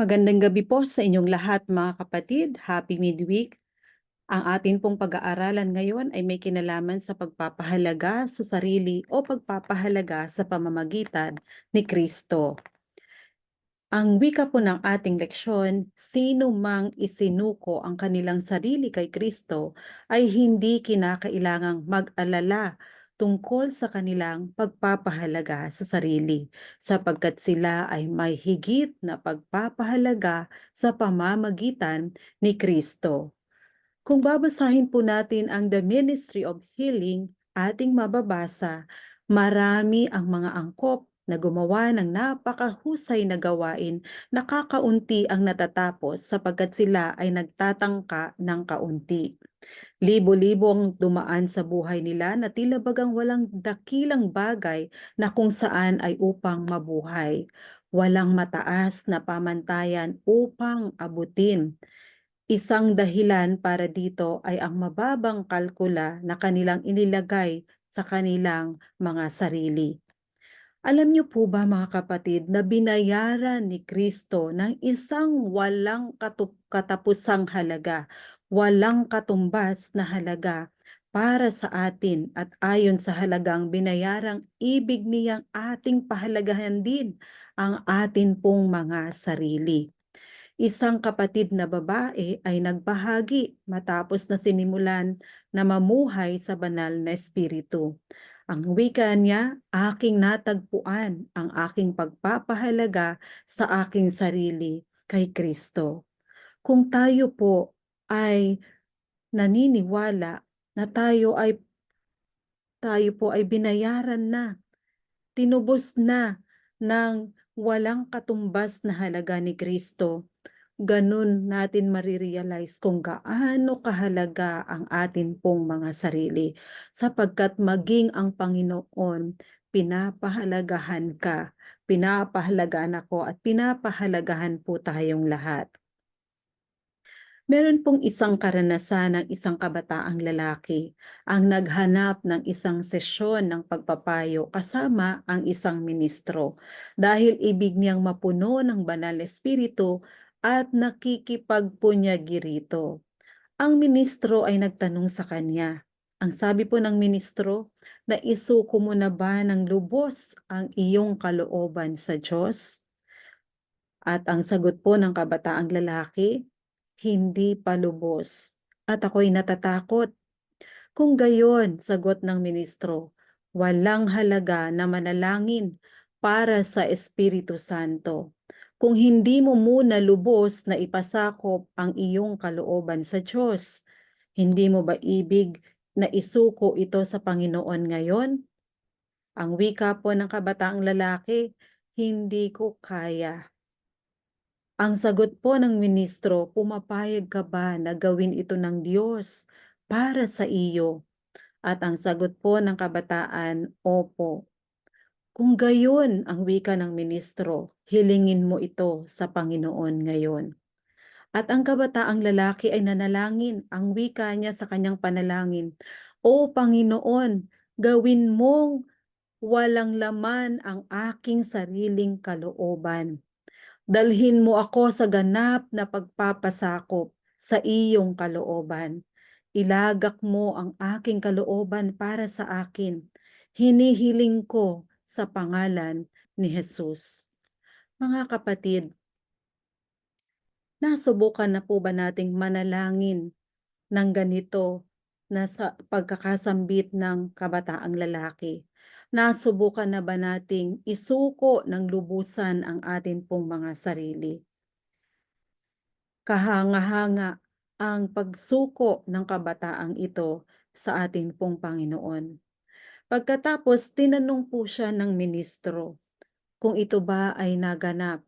Magandang gabi po sa inyong lahat mga kapatid. Happy midweek. Ang atin pong pag-aaralan ngayon ay may kinalaman sa pagpapahalaga sa sarili o pagpapahalaga sa pamamagitan ni Kristo. Ang wika po ng ating leksyon, sino mang isinuko ang kanilang sarili kay Kristo ay hindi kinakailangang mag-alala tungkol sa kanilang pagpapahalaga sa sarili sapagkat sila ay may higit na pagpapahalaga sa pamamagitan ni Kristo. Kung babasahin po natin ang The Ministry of Healing, ating mababasa, marami ang mga angkop na gumawa ng napakahusay na gawain na kakaunti ang natatapos sapagkat sila ay nagtatangka ng kaunti. Libo-libo ang dumaan sa buhay nila na tila bagang walang dakilang bagay na kung saan ay upang mabuhay. Walang mataas na pamantayan upang abutin. Isang dahilan para dito ay ang mababang kalkula na kanilang inilagay sa kanilang mga sarili. Alam niyo po ba mga kapatid na binayaran ni Kristo ng isang walang katup- katapusang halaga, walang katumbas na halaga para sa atin at ayon sa halagang binayarang ibig niyang ating pahalagahan din ang atin pong mga sarili. Isang kapatid na babae ay nagbahagi matapos na sinimulan na mamuhay sa banal na espiritu. Ang wika niya, aking natagpuan ang aking pagpapahalaga sa aking sarili kay Kristo. Kung tayo po ay naniniwala na tayo ay tayo po ay binayaran na, tinubos na ng walang katumbas na halaga ni Kristo, ganun natin marirealize kung gaano kahalaga ang atin pong mga sarili sapagkat maging ang Panginoon pinapahalagahan ka, pinapahalagahan ako at pinapahalagahan po tayong lahat. Meron pong isang karanasan ng isang kabataang lalaki ang naghanap ng isang sesyon ng pagpapayo kasama ang isang ministro dahil ibig niyang mapuno ng banal na espiritu at nakikipagpunyagi rito. Ang ministro ay nagtanong sa kanya. Ang sabi po ng ministro, na isuko mo na ba ng lubos ang iyong kalooban sa Diyos? At ang sagot po ng kabataang lalaki, hindi pa lubos. At ako'y natatakot. Kung gayon, sagot ng ministro, walang halaga na manalangin para sa Espiritu Santo. Kung hindi mo muna lubos na ipasakop ang iyong kalooban sa Diyos, hindi mo ba ibig na isuko ito sa Panginoon ngayon? Ang wika po ng kabataang lalaki, hindi ko kaya. Ang sagot po ng ministro, pumapayag ka ba na gawin ito ng Diyos para sa iyo? At ang sagot po ng kabataan, opo. Kung gayon ang wika ng ministro, hilingin mo ito sa Panginoon ngayon. At ang kabataang lalaki ay nanalangin, ang wika niya sa kanyang panalangin, O Panginoon, gawin mong walang laman ang aking sariling kalooban Dalhin mo ako sa ganap na pagpapasakop sa iyong kalooban. Ilagak mo ang aking kalooban para sa akin. Hinihiling ko sa pangalan ni Jesus. Mga kapatid, nasubukan na po ba nating manalangin ng ganito na sa pagkakasambit ng kabataang lalaki? Nasubukan na ba nating isuko ng lubusan ang atin pong mga sarili? Kahanga-hanga ang pagsuko ng kabataang ito sa atin pong Panginoon. Pagkatapos, tinanong po siya ng ministro kung ito ba ay naganap.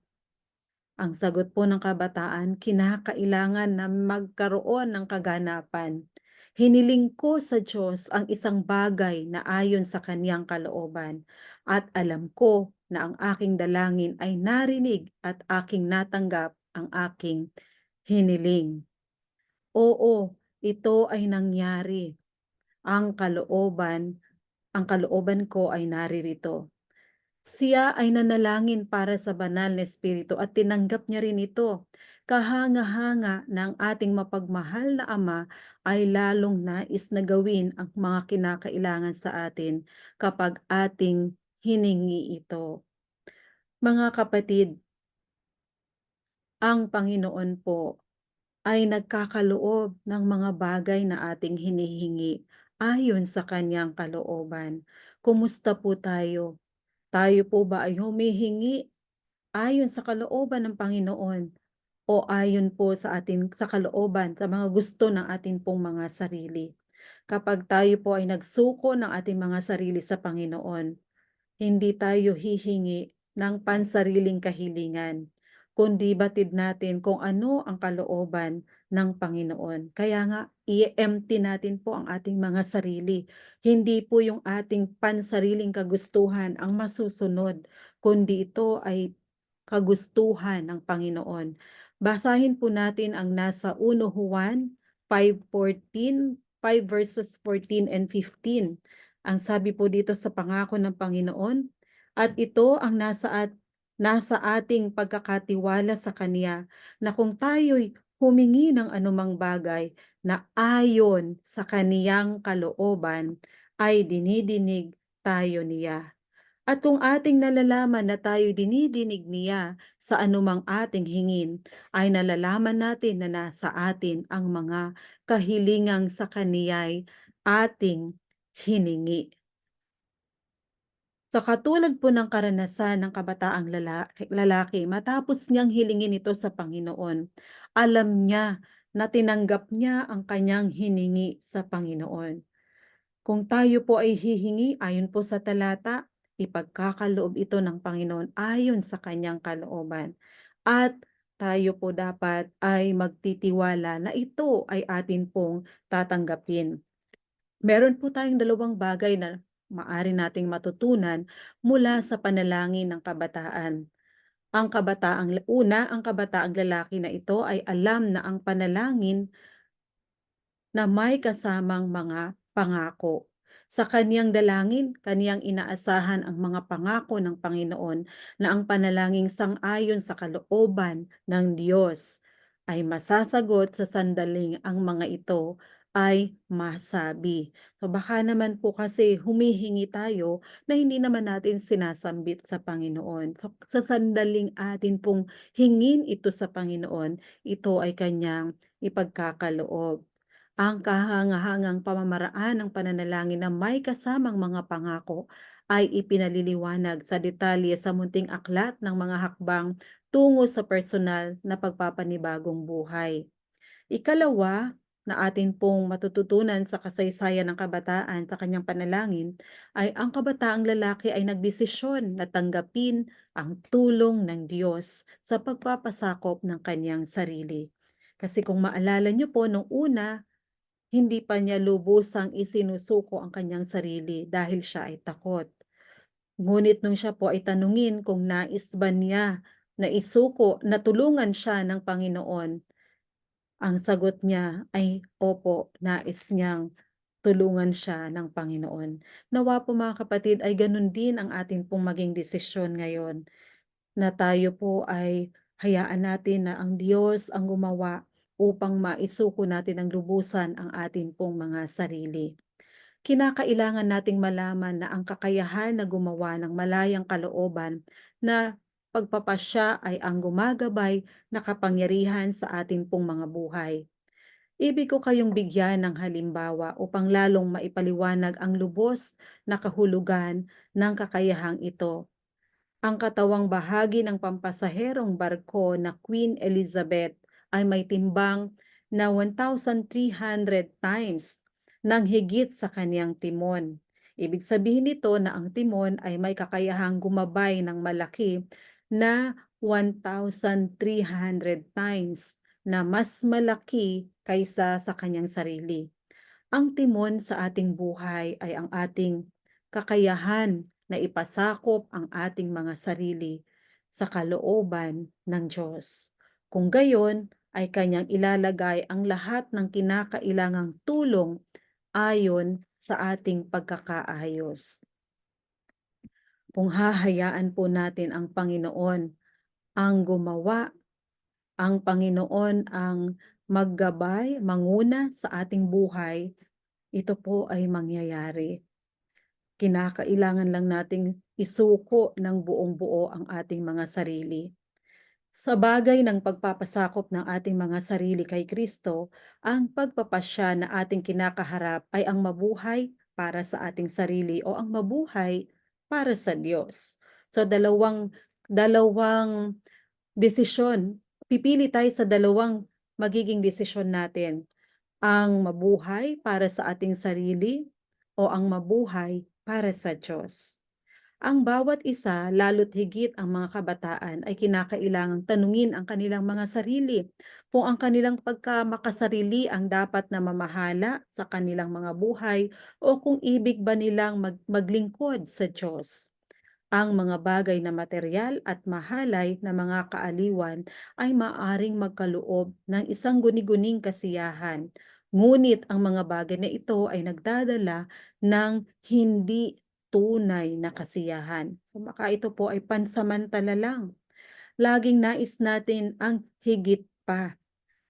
Ang sagot po ng kabataan, kinakailangan na magkaroon ng kaganapan Hiniling ko sa Diyos ang isang bagay na ayon sa kanyang kalooban at alam ko na ang aking dalangin ay narinig at aking natanggap ang aking hiniling. Oo, ito ay nangyari. Ang kalooban, ang kalooban ko ay naririto. Siya ay nanalangin para sa banal na espiritu at tinanggap niya rin ito. Kahanga-hanga ng ating mapagmahal na Ama ay lalong nais na gawin ang mga kinakailangan sa atin kapag ating hiningi ito. Mga kapatid, ang Panginoon po ay nagkakaloob ng mga bagay na ating hinihingi ayon sa kanyang kalooban. Kumusta po tayo? Tayo po ba ay humihingi ayon sa kalooban ng Panginoon o ayon po sa atin sa kalooban sa mga gusto ng ating pong mga sarili? Kapag tayo po ay nagsuko ng ating mga sarili sa Panginoon, hindi tayo hihingi ng pansariling kahilingan, kundi batid natin kung ano ang kalooban ng Panginoon. Kaya nga, i-empty natin po ang ating mga sarili. Hindi po yung ating pansariling kagustuhan ang masusunod, kundi ito ay kagustuhan ng Panginoon. Basahin po natin ang nasa 1 Juan 5:14, 5 verses 14 and 15. Ang sabi po dito sa pangako ng Panginoon, at ito ang nasa at nasa ating pagkakatiwala sa Kanya na kung tayo'y humingi ng anumang bagay na ayon sa Kaniyang kalooban, ay dinidinig tayo niya. At kung ating nalalaman na tayo dinidinig niya sa anumang ating hingin, ay nalalaman natin na nasa atin ang mga kahilingang sa kaniya'y ating hiningi. Sa katulad po ng karanasan ng kabataang lalaki, lalaki, matapos niyang hilingin ito sa Panginoon, alam niya na tinanggap niya ang kanyang hiningi sa Panginoon. Kung tayo po ay hihingi ayon po sa talata, ipagkakaloob ito ng Panginoon ayon sa kanyang kalooban. At tayo po dapat ay magtitiwala na ito ay atin pong tatanggapin. Meron po tayong dalawang bagay na maari nating matutunan mula sa panalangin ng kabataan. Ang kabataang una, ang kabataang lalaki na ito ay alam na ang panalangin na may kasamang mga pangako. Sa kaniyang dalangin, kaniyang inaasahan ang mga pangako ng Panginoon na ang panalangin sang-ayon sa kalooban ng Diyos ay masasagot sa sandaling ang mga ito ay masabi. So baka naman po kasi humihingi tayo na hindi naman natin sinasambit sa Panginoon. So sa sandaling atin pong hingin ito sa Panginoon, ito ay kanyang ipagkakaloob. Ang kahangahangang pamamaraan ng pananalangin na may kasamang mga pangako ay ipinaliliwanag sa detalye sa munting aklat ng mga hakbang tungo sa personal na pagpapanibagong buhay. Ikalawa, na atin pong matututunan sa kasaysayan ng kabataan sa kanyang panalangin ay ang kabataang lalaki ay nagdesisyon na tanggapin ang tulong ng Diyos sa pagpapasakop ng kanyang sarili. Kasi kung maalala niyo po nung una, hindi pa niya lubusang isinusuko ang kanyang sarili dahil siya ay takot. Ngunit nung siya po ay tanungin kung nais ba niya na isuko, na tulungan siya ng Panginoon, ang sagot niya ay opo, nais niyang tulungan siya ng Panginoon. Nawa po mga kapatid ay ganun din ang atin pong maging desisyon ngayon na tayo po ay hayaan natin na ang Diyos ang gumawa upang maisuko natin ang lubusan ang atin pong mga sarili. Kinakailangan nating malaman na ang kakayahan na gumawa ng malayang kalooban na pagpapasya ay ang gumagabay na kapangyarihan sa atin pong mga buhay. Ibig ko kayong bigyan ng halimbawa upang lalong maipaliwanag ang lubos na kahulugan ng kakayahang ito. Ang katawang bahagi ng pampasaherong barko na Queen Elizabeth ay may timbang na 1,300 times ng higit sa kaniyang timon. Ibig sabihin nito na ang timon ay may kakayahang gumabay ng malaki na 1,300 times na mas malaki kaysa sa kanyang sarili. Ang timon sa ating buhay ay ang ating kakayahan na ipasakop ang ating mga sarili sa kalooban ng Diyos. Kung gayon, ay kanyang ilalagay ang lahat ng kinakailangang tulong ayon sa ating pagkakaayos. kung hahayaan po natin ang Panginoon ang gumawa, ang Panginoon ang maggabay, manguna sa ating buhay, ito po ay mangyayari. Kinakailangan lang nating isuko ng buong-buo ang ating mga sarili. Sa bagay ng pagpapasakop ng ating mga sarili kay Kristo, ang pagpapasya na ating kinakaharap ay ang mabuhay para sa ating sarili o ang mabuhay para sa Diyos. So dalawang dalawang desisyon, pipili tayo sa dalawang magiging desisyon natin. Ang mabuhay para sa ating sarili o ang mabuhay para sa Diyos. Ang bawat isa, lalo't higit ang mga kabataan, ay kinakailangang tanungin ang kanilang mga sarili kung ang kanilang pagkamakasarili ang dapat na mamahala sa kanilang mga buhay o kung ibig ba nilang mag maglingkod sa Diyos. Ang mga bagay na material at mahalay na mga kaaliwan ay maaring magkaloob ng isang guni-guning kasiyahan. Ngunit ang mga bagay na ito ay nagdadala ng hindi tunay na kasiyahan. So baka ito po ay pansamantala lang. Laging nais natin ang higit pa.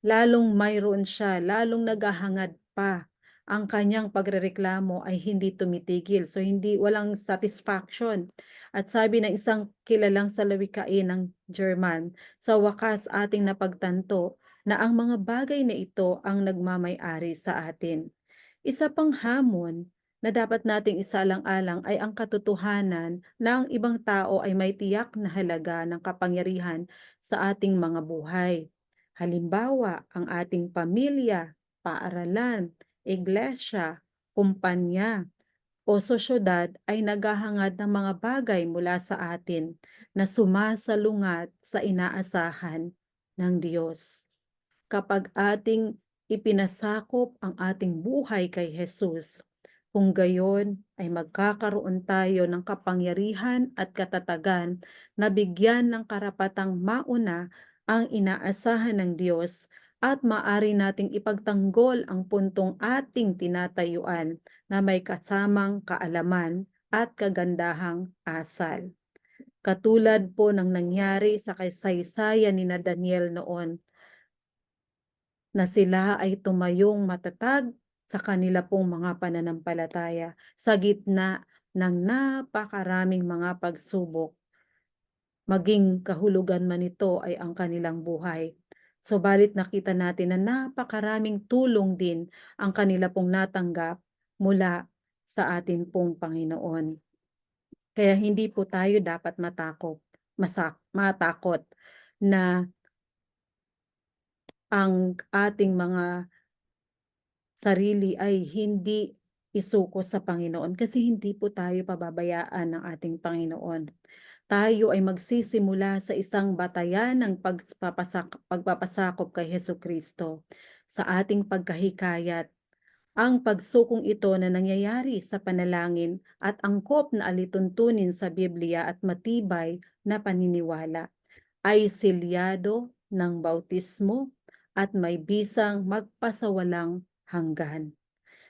Lalong mayroon siya, lalong naghahangad pa. Ang kanyang pagrereklamo ay hindi tumitigil. So hindi walang satisfaction. At sabi ng isang kilalang salawikain ng German, sa wakas ating napagtanto na ang mga bagay na ito ang nagmamay-ari sa atin. Isa pang hamon na dapat nating isalang-alang ay ang katotohanan na ang ibang tao ay may tiyak na halaga ng kapangyarihan sa ating mga buhay. Halimbawa, ang ating pamilya, paaralan, iglesia, kumpanya, o sosyudad ay naghahangad ng mga bagay mula sa atin na sumasalungat sa inaasahan ng Diyos. Kapag ating ipinasakop ang ating buhay kay Jesus, kung gayon ay magkakaroon tayo ng kapangyarihan at katatagan na bigyan ng karapatang mauna ang inaasahan ng Diyos at maari nating ipagtanggol ang puntong ating tinatayuan na may kasamang kaalaman at kagandahang asal. Katulad po ng nangyari sa kasaysayan ni na Daniel noon, na sila ay tumayong matatag sa kanila pong mga pananampalataya sa gitna ng napakaraming mga pagsubok. Maging kahulugan man ito ay ang kanilang buhay. Subalit nakita natin na napakaraming tulong din ang kanila pong natanggap mula sa atin pong Panginoon. Kaya hindi po tayo dapat matakot, masak, matakot na ang ating mga sarili ay hindi isuko sa Panginoon kasi hindi po tayo pababayaan ng ating Panginoon. Tayo ay magsisimula sa isang batayan ng pagpapasak pagpapasakop kay Heso Kristo sa ating pagkahikayat. Ang pagsukong ito na nangyayari sa panalangin at angkop na alituntunin sa Biblia at matibay na paniniwala ay silyado ng bautismo at may bisang magpasawalang hanggan.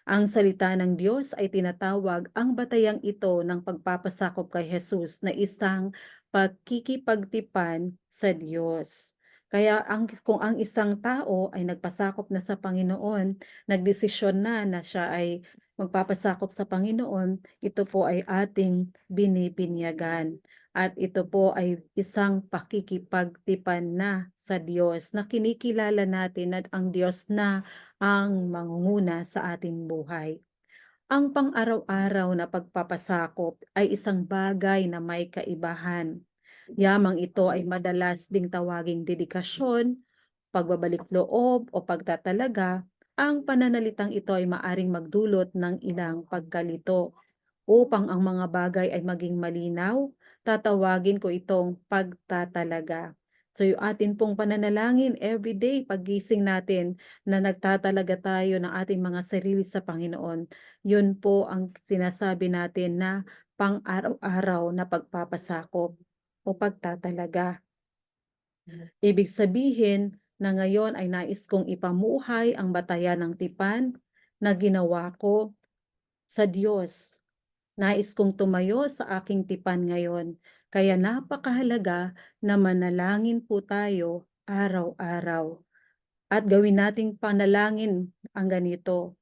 Ang salita ng Diyos ay tinatawag ang batayang ito ng pagpapasakop kay Jesus na isang pagkikipagtipan sa Diyos. Kaya ang, kung ang isang tao ay nagpasakop na sa Panginoon, nagdesisyon na na siya ay magpapasakop sa Panginoon, ito po ay ating binibinyagan. At ito po ay isang pakikipagtipan na sa Diyos na kinikilala natin at ang Diyos na ang mangunguna sa ating buhay. Ang pang-araw-araw na pagpapasakop ay isang bagay na may kaibahan. Yamang ito ay madalas ding tawaging dedikasyon, pagbabalik loob o pagtatalaga, ang pananalitang ito ay maaring magdulot ng ilang pagkalito. Upang ang mga bagay ay maging malinaw, tatawagin ko itong pagtatalaga. So yung atin pong pananalangin everyday, paggising natin na nagtatalaga tayo ng ating mga sarili sa Panginoon, yun po ang sinasabi natin na pang-araw-araw na pagpapasakop o pagtatalaga. Ibig sabihin na ngayon ay nais kong ipamuhay ang batayan ng tipan na ginawa ko sa Diyos Nais kong tumayo sa aking tipan ngayon, kaya napakahalaga na manalangin po tayo araw-araw. At gawin nating panalangin ang ganito,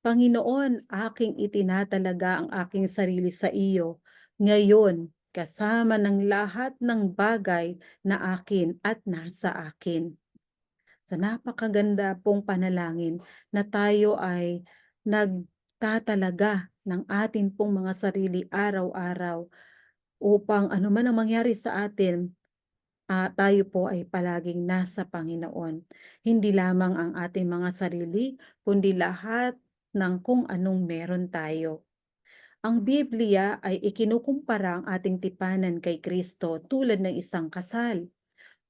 Panginoon, aking itinatalaga ang aking sarili sa iyo ngayon kasama ng lahat ng bagay na akin at nasa akin. Sa napakaganda pong panalangin na tayo ay nagtatalaga ng atin pong mga sarili araw-araw upang anuman ang mangyari sa atin, ah, tayo po ay palaging nasa Panginoon. Hindi lamang ang ating mga sarili, kundi lahat ng kung anong meron tayo. Ang Biblia ay ikinukumpara ang ating tipanan kay Kristo tulad ng isang kasal.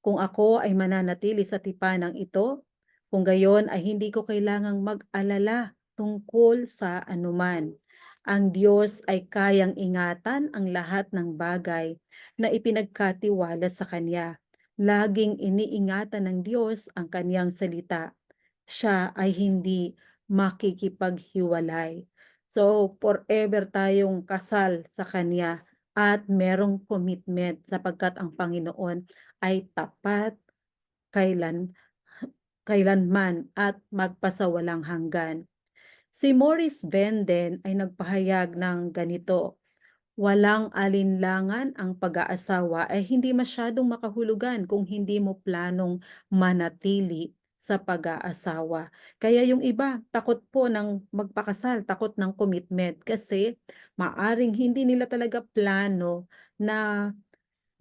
Kung ako ay mananatili sa tipanang ito, kung gayon ay hindi ko kailangang mag-alala tungkol sa anuman. Ang Diyos ay kayang ingatan ang lahat ng bagay na ipinagkatiwala sa Kanya. Laging iniingatan ng Diyos ang Kanyang salita. Siya ay hindi makikipaghiwalay. So, forever tayong kasal sa Kanya at merong commitment sapagkat ang Panginoon ay tapat kailan kailanman at magpasawalang hanggan. Si Maurice Venden ay nagpahayag ng ganito, Walang alinlangan ang pag-aasawa ay hindi masyadong makahulugan kung hindi mo planong manatili sa pag-aasawa. Kaya yung iba, takot po ng magpakasal, takot ng commitment kasi maaring hindi nila talaga plano na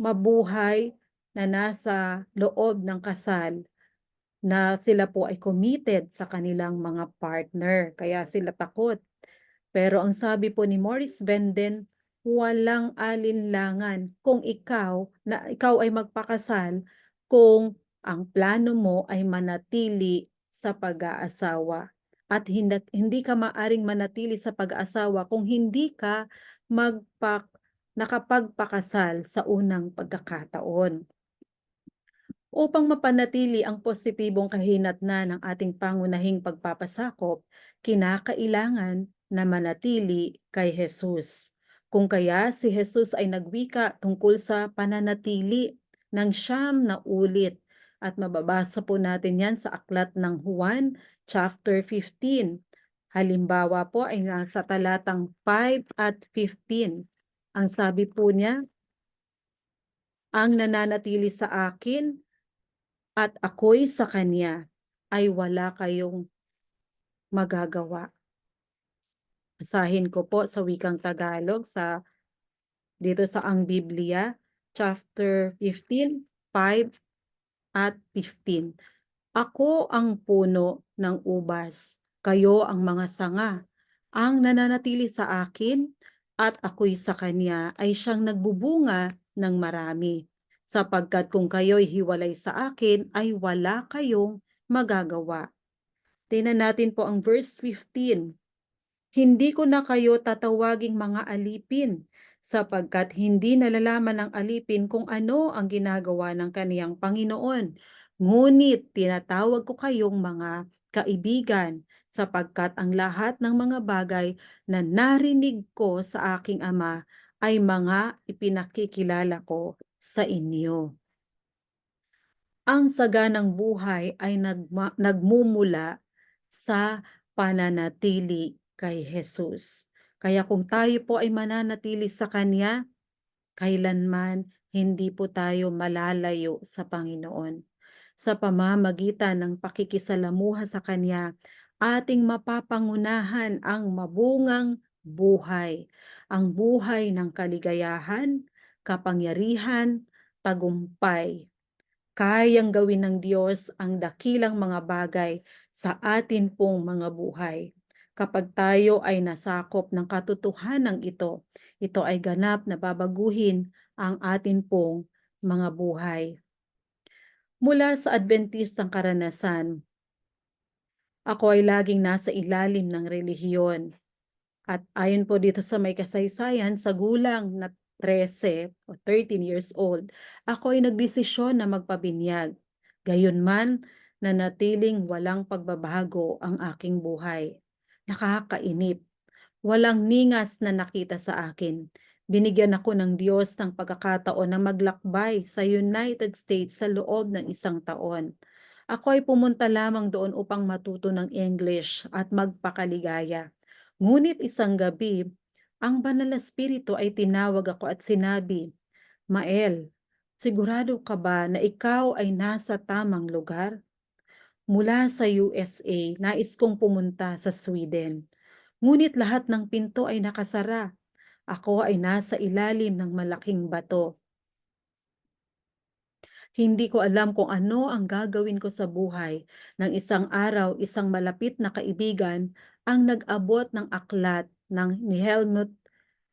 mabuhay na nasa loob ng kasal na sila po ay committed sa kanilang mga partner. Kaya sila takot. Pero ang sabi po ni Maurice Venden, walang alinlangan kung ikaw na ikaw ay magpakasal kung ang plano mo ay manatili sa pag-aasawa at hindi, hindi ka maaring manatili sa pag-aasawa kung hindi ka magpak nakapagpakasal sa unang pagkakataon. Upang mapanatili ang positibong kahinatnan ng ating pangunahing pagpapasakop, kinakailangan na manatili kay Jesus. Kung kaya si Jesus ay nagwika tungkol sa pananatili ng siyam na ulit at mababasa po natin yan sa aklat ng Juan chapter 15. Halimbawa po ay nasa talatang 5 at 15. Ang sabi po niya, ang nananatili sa akin at ako'y sa kanya ay wala kayong magagawa. Basahin ko po sa wikang Tagalog sa dito sa Ang Biblia, chapter 15, 5 at 15. Ako ang puno ng ubas, kayo ang mga sanga. Ang nananatili sa akin at ako'y sa kanya ay siyang nagbubunga ng marami. Sapagkat kung kayo'y hiwalay sa akin ay wala kayong magagawa. Tingnan natin po ang verse 15. Hindi ko na kayo tatawaging mga alipin sapagkat hindi nalalaman ng alipin kung ano ang ginagawa ng kaniyang Panginoon. Ngunit tinatawag ko kayong mga kaibigan sapagkat ang lahat ng mga bagay na narinig ko sa aking ama ay mga ipinakikilala ko sa inyo. Ang saganang buhay ay nagma- nagmumula sa pananatili kay Jesus. Kaya kung tayo po ay mananatili sa Kanya, kailanman hindi po tayo malalayo sa Panginoon. Sa pamamagitan ng pakikisalamuha sa Kanya, ating mapapangunahan ang mabungang buhay, ang buhay ng kaligayahan, kapangyarihan, tagumpay. Kayang gawin ng Diyos ang dakilang mga bagay sa atin pong mga buhay. Kapag tayo ay nasakop ng katotohanan ito, ito ay ganap na babaguhin ang atin pong mga buhay. Mula sa Adventistang karanasan, ako ay laging nasa ilalim ng relihiyon. At ayon po dito sa may kasaysayan, sa gulang na 13 o 13 years old, ako ay nagdesisyon na magpabinyag. Gayunman, nanatiling walang pagbabago ang aking buhay nakakainip. Walang ningas na nakita sa akin. Binigyan ako ng Diyos ng pagkakataon na maglakbay sa United States sa loob ng isang taon. Ako ay pumunta lamang doon upang matuto ng English at magpakaligaya. Ngunit isang gabi, ang banal na spirito ay tinawag ako at sinabi, Mael, sigurado ka ba na ikaw ay nasa tamang lugar? Mula sa USA, nais kong pumunta sa Sweden. Ngunit lahat ng pinto ay nakasara. Ako ay nasa ilalim ng malaking bato. Hindi ko alam kung ano ang gagawin ko sa buhay. Nang isang araw, isang malapit na kaibigan ang nag-abot ng aklat ng ni Helmut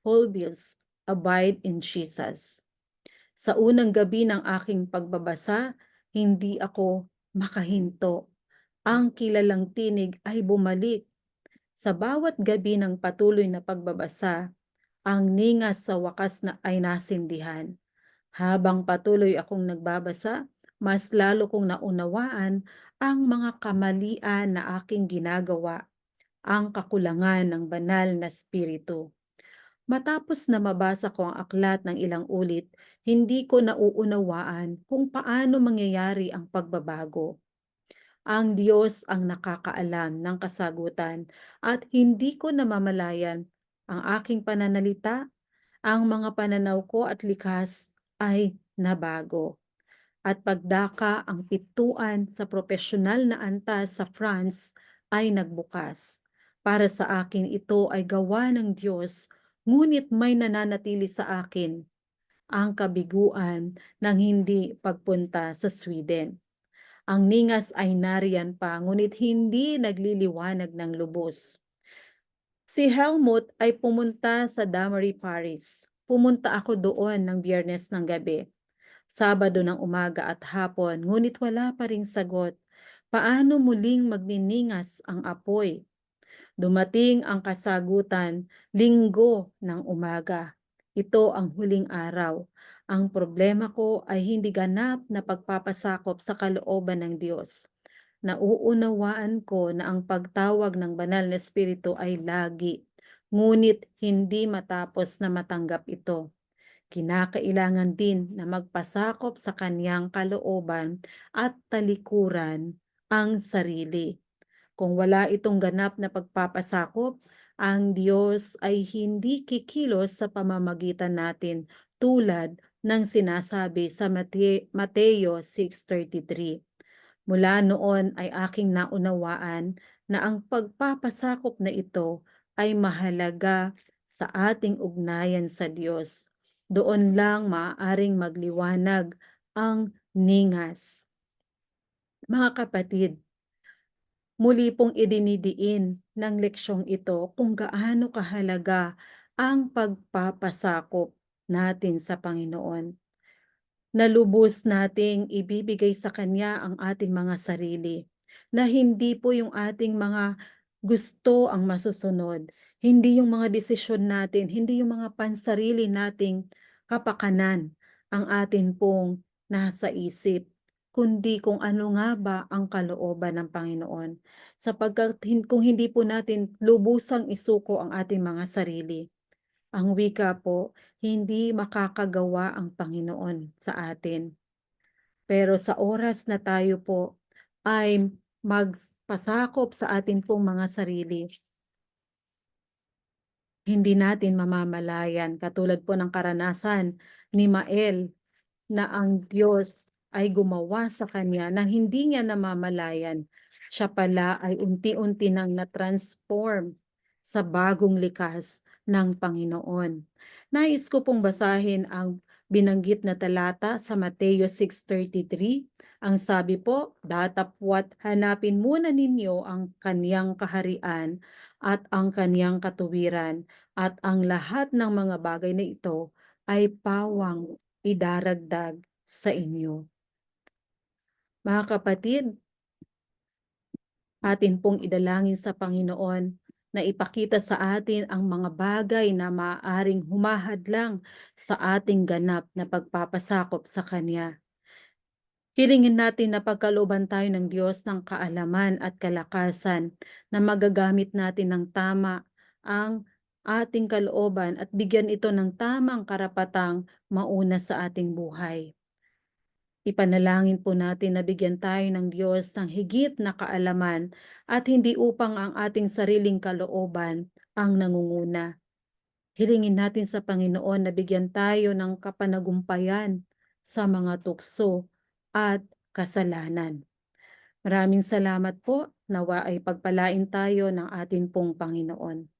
Holbils, Abide in Jesus. Sa unang gabi ng aking pagbabasa, hindi ako makahinto. Ang kilalang tinig ay bumalik. Sa bawat gabi ng patuloy na pagbabasa, ang ningas sa wakas na ay nasindihan. Habang patuloy akong nagbabasa, mas lalo kong naunawaan ang mga kamalian na aking ginagawa, ang kakulangan ng banal na spiritu. Matapos na mabasa ko ang aklat ng ilang ulit, hindi ko nauunawaan kung paano mangyayari ang pagbabago. Ang Diyos ang nakakaalam ng kasagutan at hindi ko namamalayan ang aking pananalita, ang mga pananaw ko at likas ay nabago. At pagdaka ang pituan sa profesional na antas sa France ay nagbukas. Para sa akin ito ay gawa ng Diyos, ngunit may nananatili sa akin ang kabiguan ng hindi pagpunta sa Sweden. Ang ningas ay nariyan pa, ngunit hindi nagliliwanag ng lubos. Si Helmut ay pumunta sa Damery Paris. Pumunta ako doon ng biyernes ng gabi. Sabado ng umaga at hapon, ngunit wala pa ring sagot. Paano muling magniningas ang apoy? Dumating ang kasagutan linggo ng umaga. Ito ang huling araw. Ang problema ko ay hindi ganap na pagpapasakop sa kalooban ng Diyos. Nauunawaan ko na ang pagtawag ng banal na espiritu ay lagi ngunit hindi matapos na matanggap ito. Kinakailangan din na magpasakop sa kanyang kalooban at talikuran ang sarili. Kung wala itong ganap na pagpapasakop, ang Diyos ay hindi kikilos sa pamamagitan natin tulad ng sinasabi sa Mateo 6.33. Mula noon ay aking naunawaan na ang pagpapasakop na ito ay mahalaga sa ating ugnayan sa Diyos. Doon lang maaaring magliwanag ang ningas. Mga kapatid, muli pong idinidiin ng leksyong ito kung gaano kahalaga ang pagpapasakop natin sa Panginoon. Nalubos nating ibibigay sa Kanya ang ating mga sarili, na hindi po yung ating mga gusto ang masusunod. Hindi yung mga desisyon natin, hindi yung mga pansarili nating kapakanan ang atin pong nasa isip, kundi kung ano nga ba ang kalooban ng Panginoon. Sapagkat kung hindi po natin lubusang isuko ang ating mga sarili, ang wika po, hindi makakagawa ang Panginoon sa atin. Pero sa oras na tayo po ay magpasakop sa atin pong mga sarili. Hindi natin mamamalayan katulad po ng karanasan ni Mael na ang Diyos ay gumawa sa kanya nang hindi niya namamalayan. Siya pala ay unti-unti nang na-transform sa bagong likas ng Panginoon. Nais ko pong basahin ang binanggit na talata sa Mateo 6.33 ang sabi po, datapwat hanapin muna ninyo ang kaniyang kaharian at ang kaniyang katuwiran at ang lahat ng mga bagay na ito ay pawang idaragdag sa inyo. Mga kapatid, atin pong idalangin sa Panginoon na ipakita sa atin ang mga bagay na maaaring humahadlang sa ating ganap na pagpapasakop sa Kanya. Hilingin natin na pagkalooban tayo ng Diyos ng kaalaman at kalakasan na magagamit natin ng tama ang ating kalooban at bigyan ito ng tamang karapatang mauna sa ating buhay. Ipanalangin po natin na bigyan tayo ng Diyos ng higit na kaalaman at hindi upang ang ating sariling kalooban ang nangunguna. Hilingin natin sa Panginoon na bigyan tayo ng kapanagumpayan sa mga tukso at kasalanan. Maraming salamat po, nawa ay pagpalain tayo ng ating pong Panginoon.